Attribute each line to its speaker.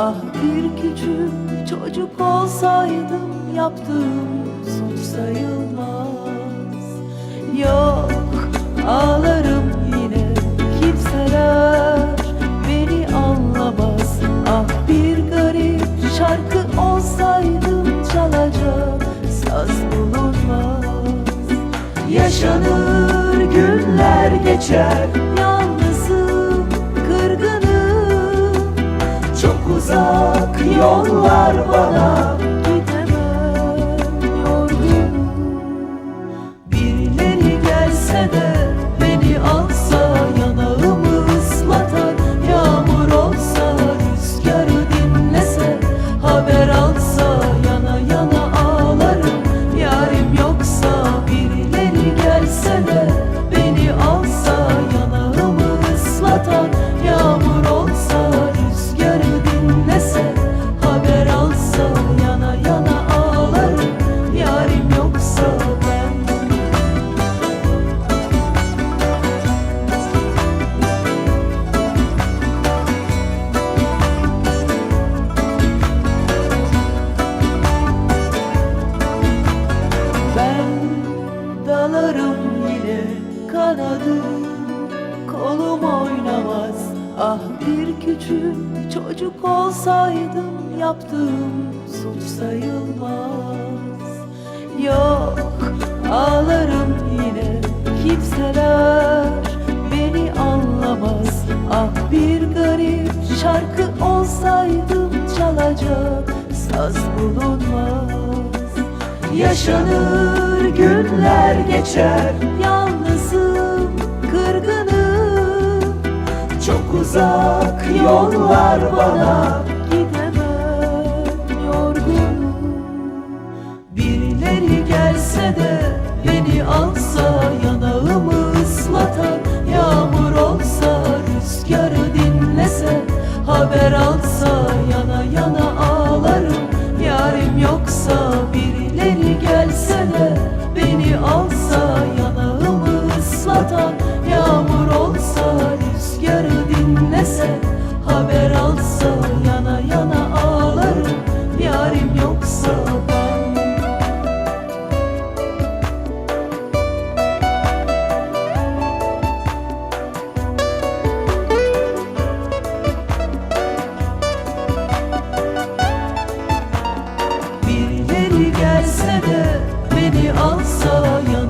Speaker 1: Ah bir küçük çocuk olsaydım Yaptığım suç sayılmaz. Yok ağlarım yine Kimseler beni anlamaz. Ah bir garip şarkı olsaydım Çalacak saz bulunmaz. Yaşanır günler geçer Yalnızım yollar bana Ben dalarım yine kanadım Kolum oynamaz. Ah bir küçük çocuk olsaydım Yaptığım suç sayılmaz. Yok ağlarım yine. Kimseler beni anlamaz. Ah bir garip şarkı olsaydım çalacak saz bulunmaz Yaşanır günler geçer. Yalnızım kırgınım. Çok uzak yollar bana. Gidemem yorgunum. Birileri gelse de beni alsa Yanağımı ıslatar Yağmur olsa rüzgarı dinlese Haber alsa alsa yan